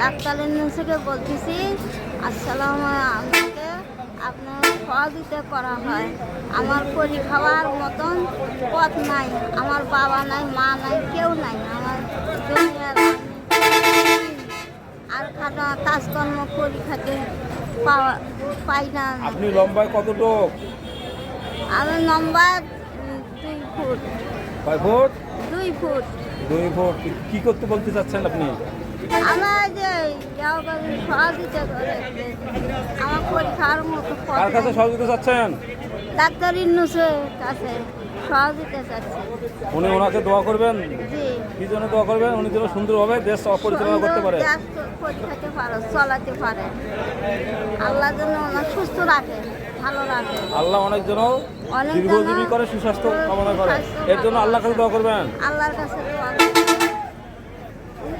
ডাক্তারের থেকে বলতেছি আসসালাম আমাকে আপনার সহযোগিতা করা হয়। আমার করি খাওয়ার মতন পথ নাই। আমার বাবা নাই মা নাই কেউ নাই। আমার আর খাটা কাজকর্ম করি খাতে পাওয়া পাই না আমি। আপনি লম্বায় কতটুক আমার নম্বর উম, দুই ফুট। কয় ফুট? দুই ফুট। দুই ফুট। কি করতে বলতে চাচ্ছেন আপনি? আমার যে যাও বাবু সহযোগিতা করে আমার পরীক্ষার মতো কার কাছে সহযোগিতা চাচ্ছেন? ডাক্তার কাছে সহযোগিতা চাচ্ছি। উনি ওনাকে দোয়া করবেন? কি জন্য দোয়া করবেন? উনি যেন সুন্দরভাবে দেশ পরিচালনা করতে পারে। পরীক্ষাতে পারে চলাতে পারে। আল্লাহ যেন ওনার সুস্থ রাখে ভালো রাখে। আল্লাহ অনেক যেন অনেক দীর্ঘজীবী করে সুস্বাস্থ্য কামনা করে। এর জন্য আল্লাহ কাছে দোয়া করবেন। আল্লাহর কাছে দোয়া